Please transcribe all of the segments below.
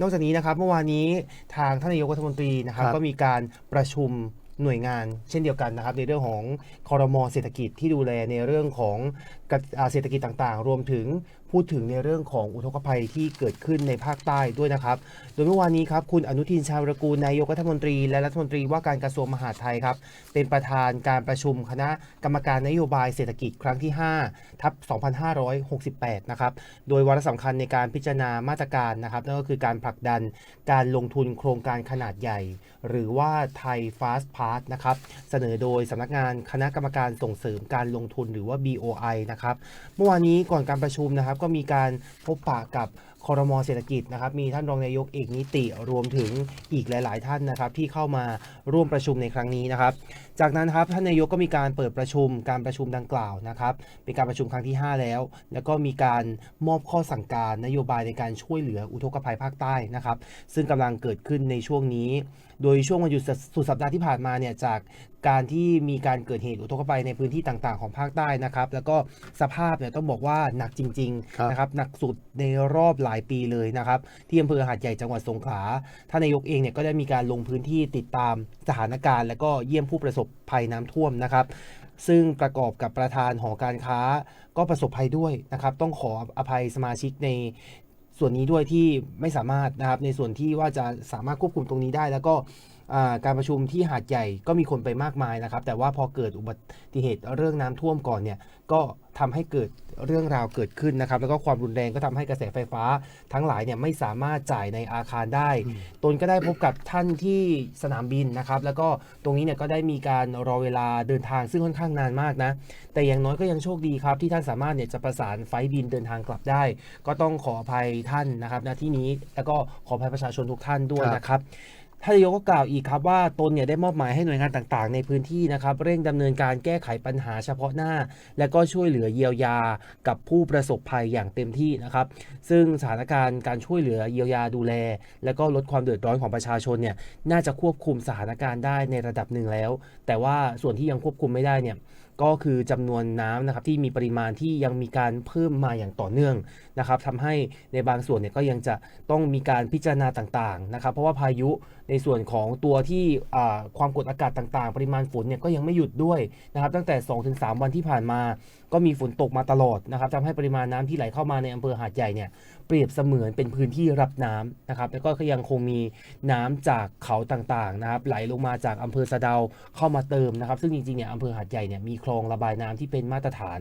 นอกจากนี้นะครับเมื่อวานนี้ทางท่านนายกรัฐมนตรีนะครับครับก็มีการประชุม หน่วยงานเช่นเดียวกันนะครับในเรื่องของคอรมอเศรษฐกิจที่ดูแลในเรื่องของเศรษฐกิจต่างๆ รวมถึงพูดถึงในเรื่องของอุทกภัยที่เกิดขึ้นในภาคใต้ด้วยนะครับ โดยเมื่อวานนี้ครับคุณอนุทินชาญวรกูลนายกรัฐมนตรี และรัฐมนตรีว่าการกระทรวงมหาดไทยครับเป็นประธานการประชุมคณะกรรมการนโยบายเศรษฐกิจครั้งที่ 5 ทับ 2568 นะครับ โดยวาระสำคัญในการพิจารณามาตรการนะครับนั่นก็คือการผลักดันการลงทุนโครงการขนาดใหญ่ หรือว่าไทย Fast Pass นะครับเสนอโดยสำนักงานคณะกรรมการส่งเสริมการลงทุนหรือว่า BOI นะครับเมื่อวานนี้ก่อนการประชุมนะครับก็มีการพบปะกับ คอรมอเศรษฐกิจนะครับมีท่านรองนายกเอกนิติรวมถึงอีกหลาย ๆ ท่านนะครับที่เข้ามาร่วมประชุมในครั้งนี้นะครับ จากนั้นครับท่านนายกก็มีการเปิดประชุมการประชุมดังกล่าวนะครับเป็นการประชุมครั้งที่ 5 แล้ว แล้วก็มีการมอบข้อสั่งการนโยบายในการช่วยเหลืออุทกภัยภาคใต้นะครับ ซึ่งกำลังเกิดขึ้นในช่วงนี้ โดยช่วงวันหยุดสุดสัปดาห์ที่ผ่านมาเนี่ยจากการที่มีการเกิดเหตุอุทกภัยในพื้นที่ต่างๆของภาคใต้นะครับ แล้วก็สภาพเนี่ยต้องบอกว่าหนักจริงครับๆนะครับหนักสุดในรอบหลายปีเลยนะครับที่อำเภอหาดใหญ่จังหวัดสงขลาท่านนายกเองเนี่ยก็ได้มีการลงพื้นที่ติดตามสถานการณ์ และก็เยี่ยมผู้ประสบภัยน้ำท่วมนะครับ ซึ่งประกอบกับประธานหอการค้าก็ประสบภัยด้วยนะครับ ต้องขออภัยสมาชิกในส่วนนี้ด้วยที่ไม่สามารถนะครับในส่วนที่ว่าจะสามารถควบคุมตรงนี้ได้แล้วก็อ่า การประชุมที่หาดใหญ่ก็มีคนไปมากมายนะครับ แต่ว่าพอเกิดอุบัติเหตุเรื่องน้ำท่วมก่อนเนี่ยก็ทำให้เกิดเรื่องราวเกิดขึ้นนะครับ แล้วก็ความรุนแรงก็ทำให้กระแสไฟฟ้า ทั้งหลายเนี่ยไม่สามารถจ่ายในอาคารได้ ตนก็ได้พบกับท่านที่สนามบินนะครับ แล้วก็ตรงนี้เนี่ยก็ได้มีการรอเวลาเดินทางซึ่งค่อนข้างนานมากนะ แต่อย่างน้อยก็ยังโชคดีครับ ที่ท่านสามารถเนี่ยจะประสานไฟบินเดินทางกลับได้ ก็ต้องขออภัยท่านนะครับณที่นี้แล้วก็ขออภัยประชาชนทุกท่านด้วยนะครับ ท่านนายกก็กล่าวอีกครับว่าตนเนี่ยได้มอบหมายให้หน่วยงานต่างๆ ในพื้นที่นะครับเร่งดำเนินการแก้ไขปัญหาเฉพาะหน้า และก็ช่วยเหลือเยียวยากับผู้ประสบภัยอย่างเต็มที่นะครับ ซึ่งสถานการณ์การช่วยเหลือเยียวยาดูแล และก็ลดความเดือดร้อนของประชาชนเนี่ยน่าจะควบคุมสถานการณ์ได้ในระดับหนึ่งแล้ว แต่ว่าส่วนที่ยังควบคุมไม่ได้เนี่ย ก็คือจำนวนน้ำนะครับที่มีปริมาณที่ยังมีการเพิ่มมาอย่างต่อเนื่องนะครับทำให้ในบางส่วนเนี่ยก็ยังจะต้องมีการพิจารณาต่างๆนะครับ เพราะว่าพายุในส่วนของตัวที่ความกดอากาศต่างๆ ปริมาณฝนเนี่ยก็ยังไม่หยุดด้วยนะครับ ตั้งแต่ 2-3 วันที่ผ่านมา ก็มีฝนตกมาตลอดนะครับทำให้ปริมาณน้ำที่ไหลเข้ามาในอำเภอหาดใหญ่เนี่ยเปรียบเสมือนเป็นพื้นที่รับน้ำนะครับแล้วก็ยังคงมีน้ำจากเขาต่างๆนะครับไหลลงมาจากอำเภอสะเดาเข้ามาเติมนะครับ ซึ่งจริงๆเนี่ยอำเภอหาดใหญ่เนี่ยมีคลองระบายน้ำที่เป็นมาตรฐาน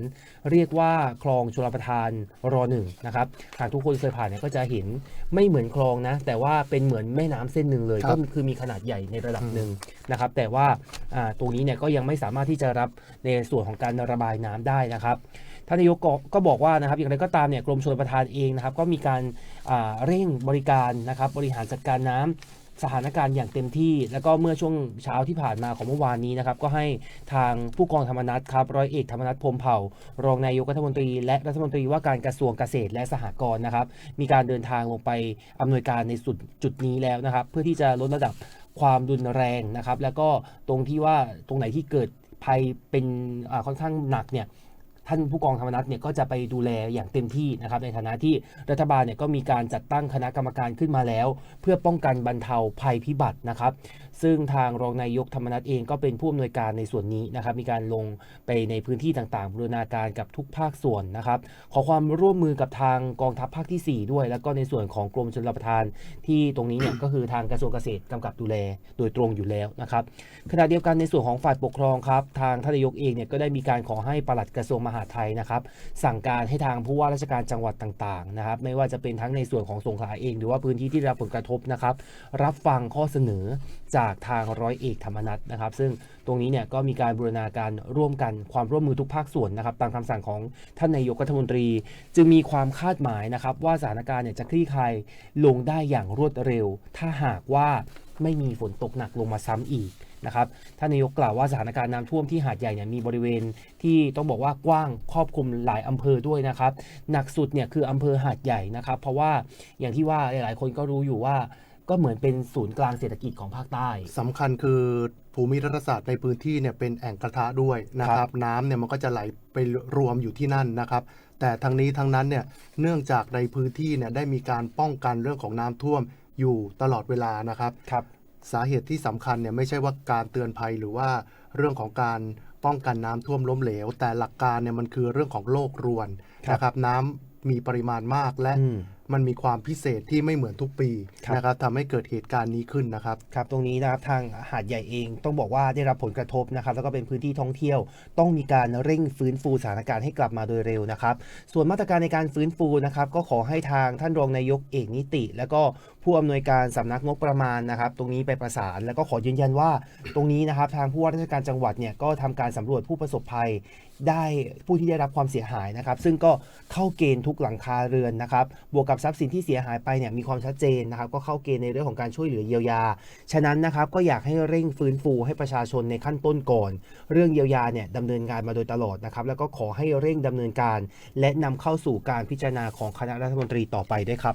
เรียกว่าคลองชลประทานรอหนึ่งนะครับหากทุกคนเคยผ่านเนี่ยก็จะเห็นไม่เหมือนคลองนะ แต่ว่าเป็นเหมือนแม่น้ำเส้นหนึ่งเลยครัก็บคือมีขนาดใหญ่ในระดับหนึ่งนะครับ แต่ว่าอ่าตรงนี้เนี่ยก็ยังไม่สามารถที่จะรับในส่วนของการระบายน้ำได้นะครับท่านนายกก็ก็บอกว่านะครับอย่างไรก็ตามเนี่ยกรมชลประทานเองนะครับ ก็มีการอ่าเร่งบริการนะครับบริหารจัดการน้ำ สถานการณ์อย่างเต็มที่ แล้วก็เมื่อช่วงเช้าที่ผ่านมาของเมื่อวานนี้นะครับก็ให้ทางผู้กองธรรมนัฐครับร้อยเอกธรรมนัฐพรมเผ่า รองนายกรัฐมนตรี และรัฐมนตรีว่าการกระทรวงเกษตรและสหกรณ์นะครับ มีการเดินทางลงไปอำนวยการในจุดจุดนี้แล้วนะครับ เพื่อที่จะลดระดับความรุนแรงนะครับ แล้วก็ตรงที่ว่าตรงไหนที่เกิดภัยเป็นอ่าค่อนข้างหนักเนี่ย ท่านผู้กองธรรมนัฐเนี่ยก็จะไปดูแลอย่างเต็มที่นะครับในฐานะที่รัฐบาลเนี่ยก็มีการจัดตั้งคณะกรรมการขึ้นมาแล้ว เพื่อป้องกันบรรเทาภัยพิบัตินะครับ ซึ่งทางรองนายกธรรมนัฐเองก็เป็นผู้อำนวยการในส่วนนี้นะครับ มีการลงไปในพื้นที่ต่างๆ บูรณาการกับทุกภาคส่วนนะครับ ขอความร่วมมือกับทางกองทัพภาคที่ 4 ด้วย แล้วก็ในส่วนของกรมชลประทานที่ตรงนี้เนี่ยก็คือทางกระทรวงเกษตรกำกับดูแลโดยตรงอยู่แล้วนะครับขณะเดียวกันในส่วนของฝ่ายปกครองครับทางทนนายกเองเนี่ยก็ได้มีการขอให้ปลัดกระทรวงมหาดไทยนะครับ สั่งการให้ทางผู้ว่าราชการจังหวัดต่างๆนะครับไม่ว่าจะเป็นทั้งในส่วนของสงขลาเอง หรือว่าพื้นที่ที่ได้รับผลกระทบนะครับ รับฟังข้อเสนอจากทางร้อยเอกธรรมนัฐนะครับ ซึ่งตรงนี้เนี่ยก็มีการบูรณาการร่วมกันความร่วมมือทุกภาคส่วนนะครับ ตามคำสั่งของท่านนายกรัฐมนตรี จึงมีความคาดหมายนะครับ ว่าสถานการณ์เนี่ยจะคลี่คลายลงได้อย่างรวดเร็ว ถ้าหากว่าไม่มีฝนตกหนักลงมาซ้ำอีก นะครับท่านนายกกล่าวว่าสถานการณ์น้ำท่วมที่หาดใหญ่เนี่ยมีบริเวณที่ต้องบอกว่ากว้างครอบคลุมหลายอำเภอด้วยนะครับหนักสุดเนี่ยคืออำเภอหาดใหญ่นะครับเพราะว่าอย่างที่ว่าหลายๆ คนก็รู้อยู่ว่าก็เหมือนเป็นศูนย์กลางเศรษฐกิจของภาคใต้สำคัญคือภูมิรัฐศาสตร์ในพื้นที่เนี่ยเป็นแอ่งกระทะด้วยนะคครัรับบน้ำเนี่ยมันก็จะไหลไปรวมอยู่ที่นั่นนะครับ แต่ทั้งนี้ทั้งนั้นเนี่ยเนื่องจากในพื้นที่เนี่ยได้มีการป้องกันเรื่องของน้ำท่วมอยู่ตลอดเวลานะครับครับ สาเหตุที่สำคัญเนี่ยไม่ใช่ว่าการเตือนภัยหรือว่าเรื่องของการป้องกันน้ำท่วมล้มเหลว แต่หลักการเนี่ยมันคือเรื่องของโลกรวนรนะครับน้ำมีปริมาณมากและ มมันมีความพิเศษที่ไม่เหมือนทุกปีครับนะครับทำให้เกิดเหตุการณ์นี้ขึ้นนะครับครับ ตรงนี้นะครับทางหาดใหญ่เองต้องบอกว่าได้รับผลกระทบนะครับ แล้วก็เป็นพื้นที่ท่องเที่ยว ต้องมีการเร่งฟื้นฟูสถานการณ์ให้กลับมาโดยเร็วนะครับ ส่วนมาตรการในการฟื้นฟูนะครับก็ขอให้ทางท่านรองนายกเอกนิติ แล้วก็ผู้อำนวยการสำนักงบประมาณนะครับ ตรงนี้ไปประสาน แล้วก็ขอยืนยันว่า ตรงนี้นะครับทางผู้ว่าราชการจังหวัดเนี่ยก็ทำการสำรวจผู้ประสบภัยได้ผู้ที่ได้รับความเสียหายนะครับ ซึ่งก็เข้าเกณฑ์ทุกหลังคาเรือนนะครับบวกกับทรัพย์สินที่เสียหายไปเนี่ยมีความชัดเจนนะครับก็เข้าเกณฑ์ในเรื่องของการช่วยเหลือเยียวยา ฉะนั้นนะครับก็อยากให้เร่งฟื้นฟูให้ประชาชนในขั้นต้นก่อน เรื่องเยียวยาเนี่ยดำเนินการมาโดยตลอดนะครับแล้วก็ขอให้เร่งดำเนินการ และนำเข้าสู่การพิจารณาของคณะรัฐมนตรีต่อไปด้วยครับ